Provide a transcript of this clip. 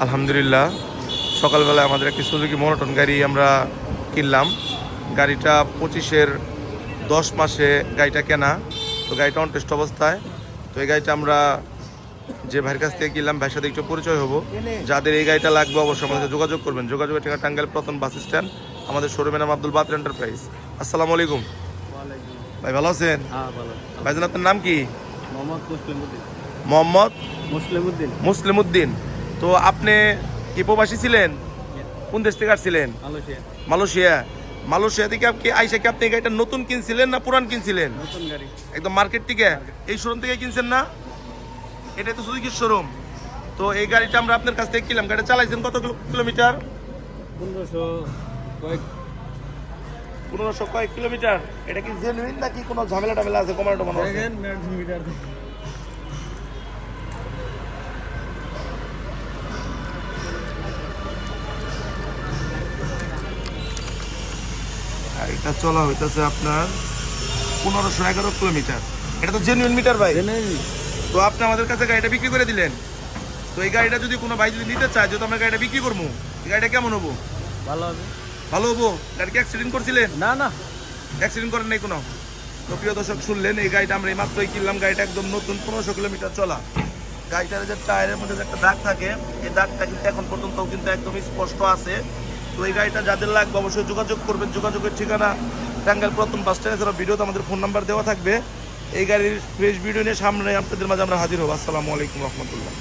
আলহামদুলিল্লাহ সকালবেলায় আমাদের একটি সুজুকি মনোটন গাড়ি আমরা কিনলাম। গাড়িটা পঁচিশের দশ মাসে গাড়িটা কেনা তো গাড়িটা অনটেস্ট অবস্থায়। তো এই গাড়িটা আমরা যে ভাইয়ের কাছ থেকে কিনলাম ভাইয়ের সাথে একটু পরিচয় হব। যাদের এই গাড়িটা লাগবে অবশ্যই আমাদের যোগাযোগ করবেন। যোগাযোগের ঠিকানা টাঙ্গাইল প্রথম বাস স্ট্যান্ড আমাদের শোরুমের নাম আব্দুল বাতর এন্টারপ্রাইজ আসসালামু আলাইকুম। ভাই ভালো আছেন? হ্যাঁ ভাইজান আপনার নাম কি? মোহাম্মদ মুসলিমউদ্দিন। মোহাম্মদ মুসলিমউদ্দিন। মুসলিম উদ্দিন তো আপনি কি প্রবাসী ছিলেন? কোন দেশ থেকে আসছিলেন? মালয়েশিয়া। মালয়েশিয়া। মালয়েশিয়া থেকে আপনি আইসা কি আপনি গাড়িটা নতুন কিনছিলেন না পুরান কিনছিলেন? নতুন গাড়ি। একদম মার্কেট থেকে? এই শোরুম থেকে কিনছেন না? এটাই তো সুজুকির শোরুম তো এই গাড়িটা আমরা আপনার কাছ থেকে কিনলাম। গাড়িটা চালাইছেন কত কিলোমিটার? পনেরোশো কয়েক। পনেরোশো কয়েক কিলোমিটার। এটা কি জেনুইন নাকি কোনো ঝামেলা টামেলা আছে? কমানো টমানো আর এটা চলা হইতেছে আপনার পনেরোশো এগারো কিলোমিটার। এটা তো জেনুইন মিটার ভাই তো আপনি আমাদের কাছে গাড়িটা বিক্রি করে দিলেন। তো এই গাড়িটা যদি কোনো ভাই যদি নিতে চায় যেহেতু আমরা গাড়িটা বিক্রি করব এই গাড়িটা কেমন হব? ভালো হবে। ভালো হব? গাড়ি কি অ্যাক্সিডেন্ট করছিলেন? না না। অ্যাক্সিডেন্ট করেন নাই কোনো? তো প্রিয় দর্শক শুনলেন এই গাড়িটা আমরা এই মাত্রই কিনলাম। গাড়িটা একদম নতুন পনেরোশো কিলোমিটার চলা। গাড়িটার যে টায়ারের মধ্যে যে একটা দাগ থাকে এই দাগটা কিন্তু এখন পর্যন্ত কিন্তু একদম স্পষ্ট আছে। তো এই গাড়িটা যাদের লাগবে অবশ্যই যোগাযোগ করবেন। যোগাযোগের ঠিকানা টাঙ্গাইল প্রথম বাস স্ট্যান্ড এছাড়া ভিডিওতে আমাদের ফোন নাম্বার দেওয়া থাকবে। এই গাড়ির ফ্রেশ ভিডিও নিয়ে সামনে আপনাদের মাঝে আমরা হাজির হব। আসসালামু আলাইকুম রহমতুল্লাহ।